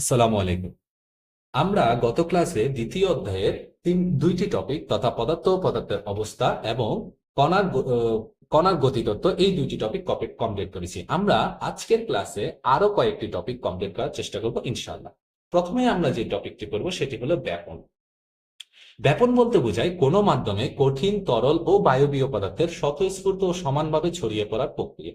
আসসালামু আলাইকুম। আমরা গত ক্লাসে দ্বিতীয় অধ্যায়ের তিন, দুইটি টপিক তথা পদার্থ ও পদার্থের অবস্থা এবং কণার কণার গতিতত্ত্ব এই দুইটি টপিক কমপ্লিট করেছি। আমরা আজকের ক্লাসে আরও কয়েকটি টপিক কমপ্লিট করার চেষ্টা করব ইনশাআল্লাহ। প্রথমে আমরা যে টপিকটি করব সেটি হলো ব্যাপন। ব্যাপন বলতে বোঝায় কোনো মাধ্যমে কঠিন, তরল ও বায়বীয় পদার্থের স্বতঃস্ফূর্ত ও সমানভাবে ছড়িয়ে পড়ার প্রক্রিয়া।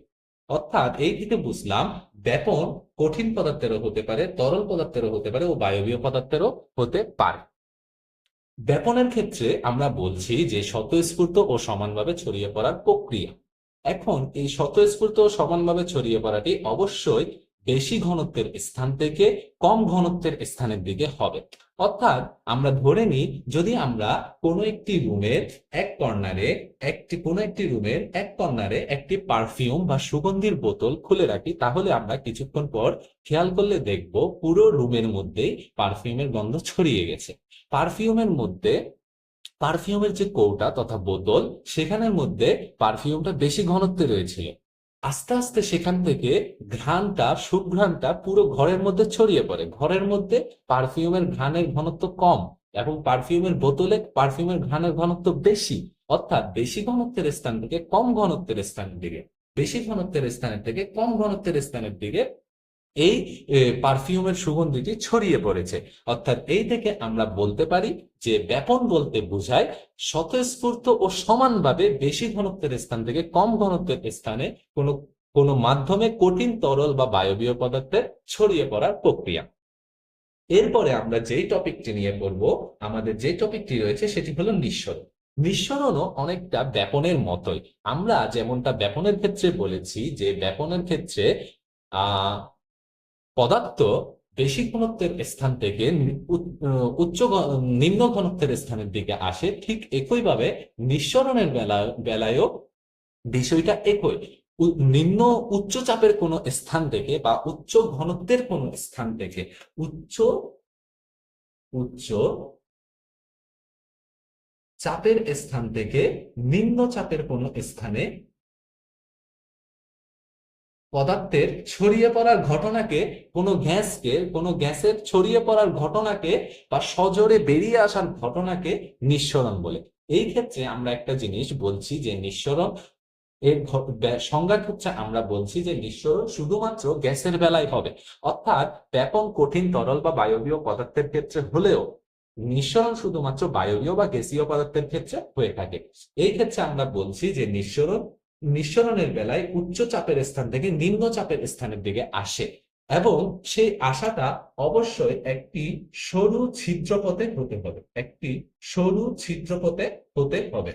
অর্থাৎ এই থেকে বুঝলাম ব্যাপন কঠিন পদার্থেরও হতে পারে, তরল পদার্থেরও হতে পারে ও বায়বীয় পদার্থেরও হতে পারে। ব্যাপনের ক্ষেত্রে আমরা বলছি যে স্বতঃস্ফূর্ত ও সমানভাবে ছড়িয়ে পড়ার প্রক্রিয়া। এখন এই স্বতঃস্ফূর্ত ও সমানভাবে ছড়িয়ে পড়াটি অবশ্যই বেশি ঘনত্বের স্থান থেকে কম ঘনত্বের স্থানের দিকে হবে। অর্থাৎ আমরা ধরে নিই, যদি আমরা কোনো একটি রুমের এক কর্নারে একটি, কোনো একটি রুমের এক কর্নারে একটি পারফিউম বা সুগন্ধির বোতল খুলে রাখি, তাহলে আমরা কিছুক্ষণ পর খেয়াল করলে দেখব পুরো রুমের মধ্যেই পারফিউমের গন্ধ ছড়িয়ে গেছে। পারফিউমের মধ্যে, পারফিউমের যে কৌটা তথা বোতল, সেখানের মধ্যে পারফিউমটা বেশি ঘনত্বে রয়েছিল। আস্তে আস্তে সেখান থেকে ঘ্রাণটা, সুঘ্রাণটা পুরো ঘরের মধ্যে ছড়িয়ে পড়ে। ঘরের মধ্যে পারফিউমের ঘ্রাণের ঘনত্ব কম এবং পারফিউমের বোতলে পারফিউমের ঘ্রাণের ঘনত্ব বেশি। অর্থাৎ বেশি ঘনত্বের স্থান থেকে কম ঘনত্বের স্থানের দিকে, বেশি ঘনত্বের স্থানের থেকে কম ঘনত্বের স্থানের দিকে এই পারফিউমের সুগন্ধিটি ছড়িয়ে পড়েছে। অর্থাৎ এই থেকে আমরা বলতে পারি যে ব্যাপন বলতে বোঝায় স্বতঃস্ফূর্ত ও সমানভাবে বেশি ঘনত্বের স্থান থেকে কম ঘনত্বের স্থানে কোনো কোনো মাধ্যমে কঠিন তরল বা বায়বীয় পদার্থের ছড়িয়ে পড়ার প্রক্রিয়া। এরপরে আমরা যেই টপিকটি নিয়ে পড়ব, আমাদের যে টপিকটি রয়েছে সেটি হলো নিঃসরণ। নিঃসরণও অনেকটা ব্যাপনের মতোই। আমরা যেমনটা ব্যাপনের ক্ষেত্রে বলেছি যে ব্যাপনের ক্ষেত্রে আহ পদার্থ বেশি ঘনত্বের স্থান থেকে উচ্চ নিম্ন ঘনত্বের স্থানের দিকে আসে, ঠিক একইভাবে নিঃসরণের বেলা বেলায়ও বিষয়টা একই। নিম্ন উচ্চ চাপের কোনো স্থান থেকে বা উচ্চ ঘনত্বের কোনো স্থান থেকে উচ্চ উচ্চ চাপের স্থান থেকে নিম্ন চাপের কোনো স্থানে পদার্থের ছড়িয়ে পড়ার ঘটনাকে, কোনো গ্যাসকে, কোনো গ্যাসের ছড়িয়ে পড়ার ঘটনাকে বা সজোরে বেরিয়ে আসার ঘটনাকে নিঃসরণ বলে। এই ক্ষেত্রে আমরা একটা জিনিস বলছি যে নিঃসরণ, এর সংজ্ঞা হচ্ছে আমরা বলছি যে নিঃসরণ শুধুমাত্র গ্যাসের বেলায় হবে। অর্থাৎ ব্যাপক কঠিন তরল বা বায়বীয় পদার্থের ক্ষেত্রে হলেও নিঃসরণ শুধুমাত্র বায়বীয় বা গ্যাসীয় পদার্থের ক্ষেত্রে হয়ে থাকে। এই ক্ষেত্রে আমরা বলছি যে নিঃসরণ নিঃসরণের বেলায় উচ্চ চাপের স্থান থেকে নিম্ন চাপের স্থানের দিকে আসে এবং সেই আশাটা অবশ্যই একটি সরু ছিদ্রপথে হতে হবে, একটি সরু ছিদ্রপথে হতে হবে।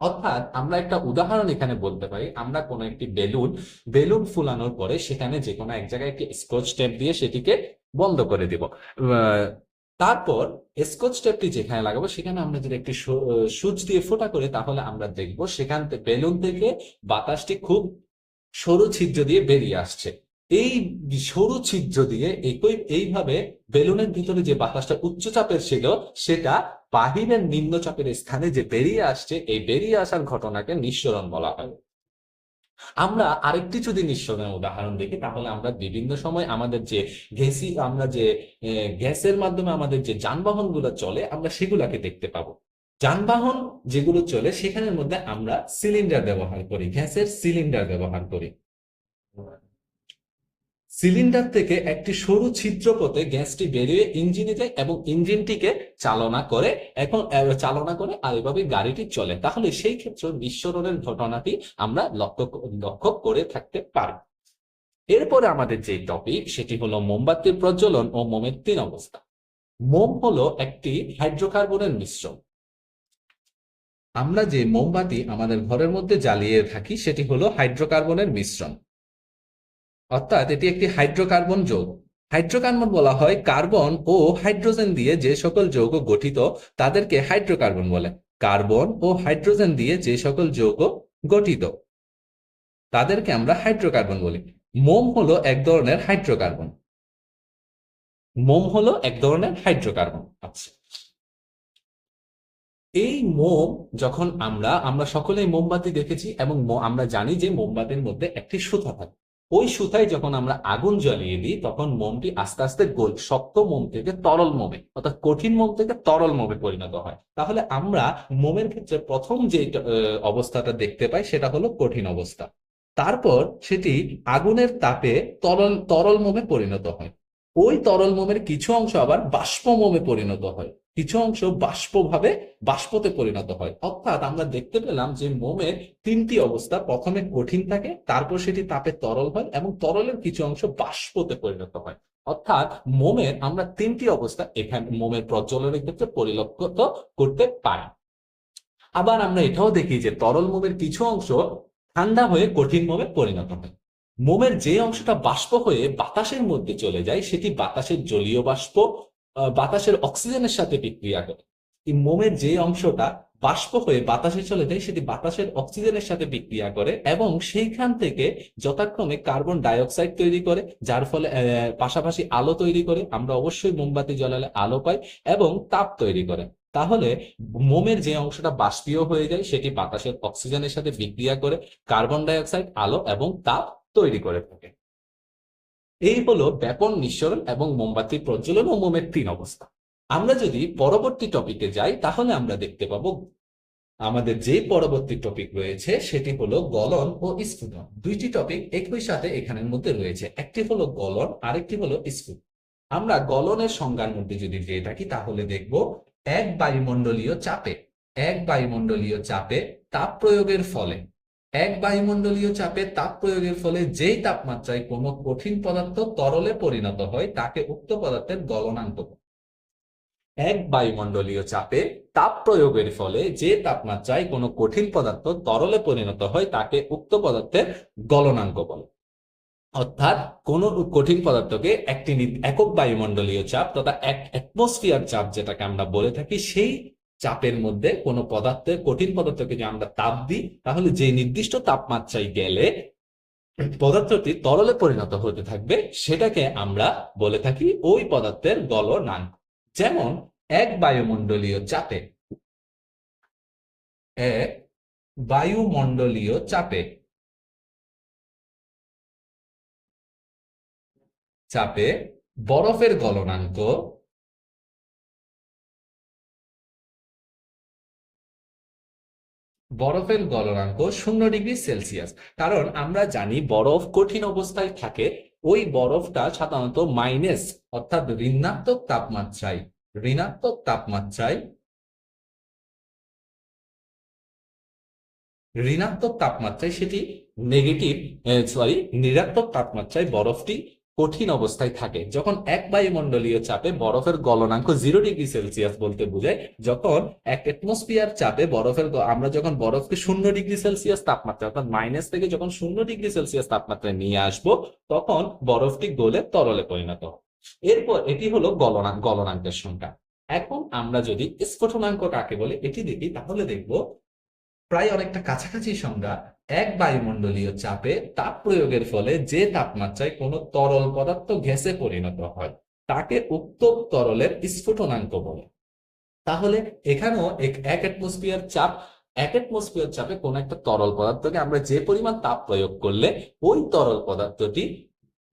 অর্থাৎ আমরা একটা উদাহরণ এখানে বলতে পারি, আমরা কোনো একটি বেলুন বেলুন ফুলানোর পরে সেখানে যে কোনো এক জায়গায় একটি স্কচ টেপ দিয়ে সেটিকে বন্ধ করে দিব। তারপর স্কচ টেপটি যেখানে লাগাবো, সেখানে আমরা যদি একটি সুচ দিয়ে ফোঁটা করি, তাহলে আমরা দেখব সেখান থেকে বেলুন থেকে বাতাসটি খুব সরু ছিদ্র দিয়ে বেরিয়ে আসছে। এই সরু ছিদ্র দিয়ে একই, এইভাবে বেলুনের ভিতরে যে বাতাসটা উচ্চ চাপের ছিল, সেটা বাহিরের নিম্নচাপের স্থানে যে বেরিয়ে আসছে, এই বেরিয়ে আসার ঘটনাকে নিঃসরণ বলা হয়। আমরা আরেকটি যদি নিঃসরণের উদাহরণ দেখি, তাহলে আমরা বিভিন্ন সময় আমাদের যে গ্যাসি, আমরা যে গ্যাসের মাধ্যমে আমাদের যে যানবাহনগুলো চলে, আমরা সেগুলাকে দেখতে পাবো। যানবাহন যেগুলো চলে, সেখানের মধ্যে আমরা সিলিন্ডার ব্যবহার করি, গ্যাসের সিলিন্ডার ব্যবহার করি। সিলিন্ডার থেকে একটি সরু ছিদ্রপথে গ্যাসটি বেরিয়ে ইঞ্জিনে যায় এবং ইঞ্জিনটিকে চালনা করে, এখন চালনা করে আর এভাবে গাড়িটি চলে। তাহলে সেই ক্ষেত্রে নিঃসরণের ঘটনাটি আমরা লক্ষ্য লক্ষ্য করে থাকতে পারি। এরপরে আমাদের যে টপিক সেটি হলো মোমবাতির প্রজ্বলন ও মোমের তিন অবস্থা। মোম হলো একটি হাইড্রোকার্বনের মিশ্রণ। আমরা যে মোমবাতি আমাদের ঘরের মধ্যে জ্বালিয়ে থাকি, সেটি হলো হাইড্রোকার্বনের মিশ্রণ। অর্থাৎ এটি একটি হাইড্রোকার্বন যৌগ। হাইড্রোকার্বন বলা হয় কার্বন ও হাইড্রোজেন দিয়ে যে সকল যৌগ গঠিত, তাদেরকে হাইড্রোকার্বন বলে। কার্বন ও হাইড্রোজেন দিয়ে যে সকল যৌগ গঠিত, তাদেরকে আমরা হাইড্রোকার্বন বলি। মোম হলো এক ধরনের হাইড্রোকার্বন। মোম হলো এক ধরনের হাইড্রোকার্বন। আচ্ছা। এই মোম যখন আমরা আমরা সকলেই মোমবাতি দেখেছি এবং আমরা জানি যে মোমবাতির মধ্যে একটি সুতা থাকে। ওই সুতায় যখন আমরা আগুন জ্বালিয়ে দিই, তখন মোমটি আস্তে আস্তে গোল শক্ত মোম থেকে তরল মোমে, অর্থাৎ কঠিন মোম থেকে তরল মোমে পরিণত হয়। তাহলে আমরা মোমের ক্ষেত্রে প্রথম যে অবস্থাটা দেখতে পাই, সেটা হলো কঠিন অবস্থা। তারপর সেটি আগুনের তাপে তরল তরল মোমে পরিণত হয়। ওই তরল মোমের কিছু অংশ আবার বাষ্প মোমে পরিণত হয়। কিছু অংশ বাষ্পভাবে বাষ্পতে পরিণত হয়। অর্থাৎ আমরা দেখতে পেলাম যে মোমের তিনটি অবস্থা, প্রথমে কঠিন থাকে, তারপর সেটি তাপে তরল হয় এবং তরলের কিছু অংশ বাষ্পতে পরিণত হয়। অর্থাৎ মোমের আমরা তিনটি অবস্থা এখানে মোমের প্রজ্বলনের ক্ষেত্রে পরিলক্ষিত করতে পারি। আবার আমরা এটাও দেখি যে তরল মোমের কিছু অংশ ঠান্ডা হয়ে কঠিন মোমে পরিণত হয়। মোমের যে অংশটা বাষ্প হয়ে বাতাসের মধ্যে চলে যায়, সেটি বাতাসের জলীয় বাষ্প বাতাসের অক্সিজেনের সাথে বিক্রিয়া করে। মোমের যে অংশটা বাষ্প হয়ে বাতাসে চলে যায়, সেটি বাতাসের অক্সিজেনের সাথে বিক্রিয়া করে এবং সেইখান থেকে যথাক্রমে কার্বন ডাইঅক্সাইড তৈরি করে, যার ফলে পাশাপাশি আলো তৈরি করে, আমরা অবশ্যই মোমবাতি জ্বালালে আলো পাই এবং তাপ তৈরি করে। তাহলে মোমের যে অংশটা বাষ্পীয় হয়ে যায়, সেটি বাতাসের অক্সিজেনের সাথে বিক্রিয়া করে, কার্বন ডাইঅক্সাইড, আলো এবং তাপ তৈরি করে থাকে। এই হলো ব্যাপন নিঃসরণ এবং মোমবাতি প্রজ্বলন ও মোমের তিন অবস্থা। আমরা যদি পরবর্তী টপিকে যাই, তাহলে আমরা দেখতে পাবো আমাদের যে পরবর্তী টপিক রয়েছে, সেটি হলো গলন ও স্ফুটন। দুইটি টপিক একই সাথে এখানের মধ্যে রয়েছে। একটি হলো গলন, আরেকটি হলো স্ফুটন। আমরা গলনের সংজ্ঞার মধ্যে যদি যেয়ে থাকি, তাহলে দেখব এক বায়ুমণ্ডলীয় চাপে, এক বায়ুমণ্ডলীয় চাপে তাপ প্রয়োগের ফলে এক বায়ুমণ্ডলীয় চাপে তাপ প্রয়োগের ফলে যেই তাপমাত্রায় কোনো কঠিন পদার্থ তরলে পরিণত হয়, তাকে উক্ত পদার্থের গলনাঙ্ক এক বায়ুমণ্ডলীয় চাপে তাপ প্রয়োগের ফলে যে তাপমাত্রায় কোনো কঠিন পদার্থ তরলে পরিণত হয়, তাকে উক্ত পদার্থের গলনাঙ্ক বলে। অর্থাৎ কোন কঠিন পদার্থকে একটি একক বায়ুমণ্ডলীয় চাপ তথা এক অ্যাটমসফিয়ার চাপ যেটাকে আমরা বলে থাকি, সেই চাপের মধ্যে কোনো পদার্থের কঠিন পদার্থকে যে আমরা তাপ দিই, তাহলে যে নির্দিষ্ট তাপমাত্রায় গেলে পদার্থটি তরলে পরিণত হতে থাকবে, সেটাকে আমরা বলে থাকি ওই পদার্থের গলনাঙ্ক। যেমন এক বায়ুমণ্ডলীয় চাপে, এক বায়ুমণ্ডলীয় চাপে চাপে বরফের গলনাঙ্ক বরফের গলনাঙ্ক শূন্য ডিগ্রি সেলসিয়াস। কারণ আমরা জানি বরফ কঠিন অবস্থায় থাকে, ওই বরফটা সাধারণত মাইনাস অর্থাৎ ঋণাত্মক তাপমাত্রায় ঋণাত্মক তাপমাত্রায় ঋণাত্মক তাপমাত্রায় সেটি নেগেটিভ সরি নিরাত্মক তাপমাত্রায় বরফটি কঠিন অবস্থায় থাকে। যখন এক বায়ুমণ্ডলীয় চাপে বরফের গলনাঙ্ক জিরো ডিগ্রি সেলসিয়াস বলতে বোঝায়, যখন এক অ্যাটমসফিয়ার চাপে বরফের আমরা যখন বরফকে শূন্য ডিগ্রি সেলসিয়াস তাপমাত্রা অর্থাৎ মাইনাস থেকে যখন শূন্য ডিগ্রি সেলসিয়াস তাপমাত্রায় নিয়ে আসব, তখন বরফটি গলে তরলে পরিণত এরপর এটি হলো গলনাঙ্ক গলনাঙ্কের সংখ্যা। এখন আমরা যদি স্ফুটনাঙ্ক কাকে বলে, এটি দেখি, তাহলে দেখব প্রায় অনেকটা কাছাকাছি সংজ্ঞা, এক বায়ুমণ্ডলীয় চাপে তাপ প্রয়োগের ফলে যে তাপমাত্রায় কোনো তরল পদার্থ গ্যাসে পরিণত হয়, তাকে উক্ত তরলের স্ফুটনাঙ্ক বলে। তাহলে এখানেও এক অ্যাটমসফিয়ার চাপ, এক অ্যাটমসফিয়ার চাপে কোন একটা তরল পদার্থকে আমরা যে পরিমাণ তাপ প্রয়োগ করলে ওই তরল পদার্থটি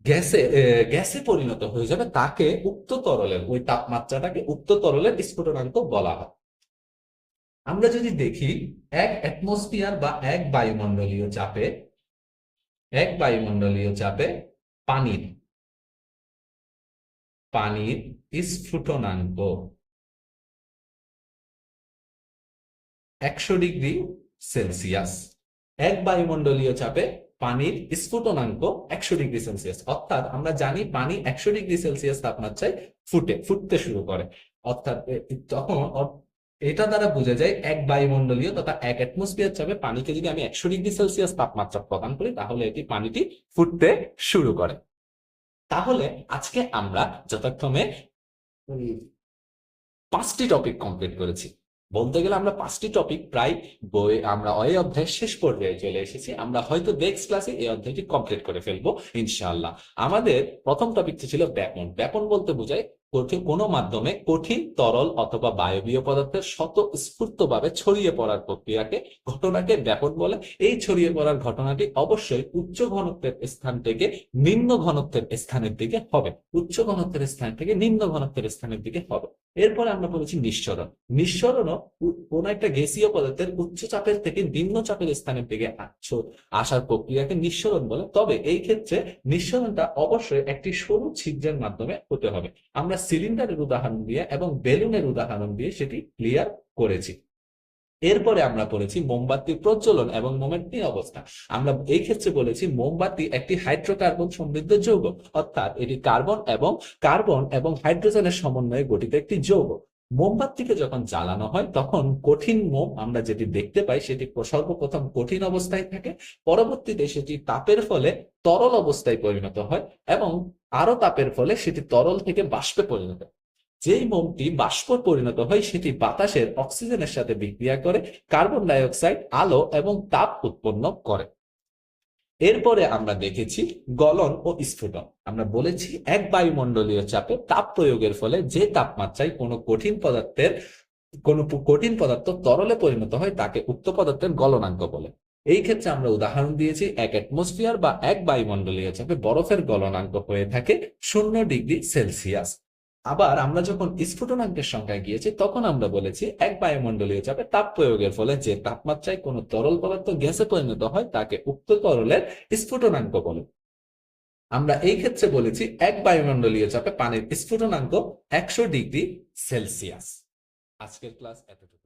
গ্যাসে গ্যাসে পরিণত হয়ে যাবে, তাকে উক্ত তরলের, ওই তাপমাত্রাটাকে উক্ত তরলের স্ফুটনাঙ্ক বলা হয়। আমরা যদি দেখি এক অ্যাটমসফিয়ার বা এক বায়ুমণ্ডলীয় চাপে, এক বায়ুমণ্ডলীয় চাপে পানির পানির স্ফুটনাঙ্ক একশো ডিগ্রি সেলসিয়াস। এক বায়ুমণ্ডলীয় চাপে পানির স্ফুটনাঙ্ক একশো ডিগ্রি সেলসিয়াস। অর্থাৎ আমরা জানি পানি একশো ডিগ্রি সেলসিয়াস তাপমাত্রায় ফুটে, ফুটতে শুরু করে। অর্থাৎ তখন এটা দ্বারা বোঝা যায় এক বায়ুমণ্ডলীয় তথা এক অ্যাটমসফিয়ার চাপে পানিকে যদি আমি একশো ডিগ্রি সেলসিয়াস তাপমাত্রা প্রদান করি, তাহলে এটি পানিটি ফুটতে শুরু করে। তাহলে আজকে আমরা যথাক্রমে পাঁচটি টপিক কমপ্লিট করেছি। বলতে গেলে আমরা পাঁচটি টপিক প্রায় বই, আমরা এই অধ্যায়ের শেষ পর্যায়ে চলে এসেছি। আমরা হয়তো নেক্সট ক্লাসে এই অধ্যায়টি কমপ্লিট করে ফেলব, ইনশাআল্লাহ। আমাদের প্রথম টপিকটি ছিল ব্যাপন। ব্যাপন বলতে বোঝায় কঠিন কোনো মাধ্যমে কঠিন, তরল অথবা বায়বীয় পদার্থের স্বতঃস্ফূর্তভাবে ছড়িয়ে পড়ার প্রক্রিয়াকে ঘটনাকে ব্যাপক বলে। এই ছড়িয়ে পড়ার ঘটনাটি অবশ্যই উচ্চ ঘনত্বের স্থান থেকে নিম্ন ঘনত্বের স্থানের দিকে হবে। উচ্চ ঘনত্বের স্থান থেকে নিম্ন ঘনত্বের স্থানের দিকে হবে। এরপরে আমরা বলেছি নিঃসরণ। নিঃসরণও কোন একটা গেসীয় পদার্থের উচ্চ চাপের থেকে নিম্ন চাপের স্থানের দিকে আসার প্রক্রিয়াকে নিঃসরণ বলে। তবে এই ক্ষেত্রে নিঃসরণটা অবশ্যই একটি সরু ছিদ্রের মাধ্যমে হতে হবে। আমরা সিলিন্ডারের উদাহরণ দিয়ে এবং বেলুনের উদাহরণ দিয়ে সেটি ক্লিয়ার করেছি। এরপরে আমরা পড়েছি মোমবাতির প্রজ্বলন এবং তিন অবস্থা। আমরা এই ক্ষেত্রে বলেছি মোমবাতি একটি হাইড্রোকার্বন সমৃদ্ধ যৌগ, অর্থাৎ এটি কার্বন এবং কার্বন এবং হাইড্রোজেনের সমন্বয়ে গঠিত একটি যৌগ। মোমবাতিকে যখন জ্বালানো হয়, তখন কঠিন মোম আমরা যেটি দেখতে পাই, সেটি সর্বপ্রথম কঠিন অবস্থায় থাকে। পরবর্তীতে সেটি তাপের ফলে তরল অবস্থায় পরিণত হয় এবং আরও তাপের ফলে সেটি তরল থেকে বাষ্পে পরিণত হয়। যেই মোমটি বাষ্প পরিণত হয়, সেটি বাতাসের অক্সিজেনের সাথে বিক্রিয়া করে কার্বন ডাই অক্সাইড আলো এবং তাপ উৎপন্ন করে। এরপরে আমরা দেখেছি গলন ও স্ফুটন। আমরা বলেছি এক বায়ুমণ্ডলীয় চাপে তাপ প্রয়োগের ফলে যে তাপমাত্রায় কোনো কঠিন পদার্থের, কোনো কঠিন পদার্থ তরলে পরিণত হয়, তাকে উক্ত পদার্থের গলনাঙ্ক বলে। এই ক্ষেত্রে আমরা উদাহরণ দিয়েছি, এক অ্যাটমসফিয়ার বা এক বায়ুমণ্ডলীয় চাপে বরফের গলনাঙ্ক হয়ে থাকে শূন্য ডিগ্রি সেলসিয়াস। আবার আমরা যখন স্ফুটনাঙ্কের সংখ্যায় গিয়েছি, তখন আমরা বলেছি এক বায়ুমণ্ডলীয় চাপে তাপ প্রয়োগের ফলে যে তাপমাত্রায় কোনো তরল পদার্থ গ্যাসে পরিণত হয়, তাকে উক্ত তরলের স্ফুটনাঙ্ক বলে। আমরা এই ক্ষেত্রে বলেছি এক বায়ুমণ্ডলীয় চাপে পানির স্ফুটনাঙ্ক একশো ডিগ্রি সেলসিয়াস। আজকের ক্লাস এতটুকু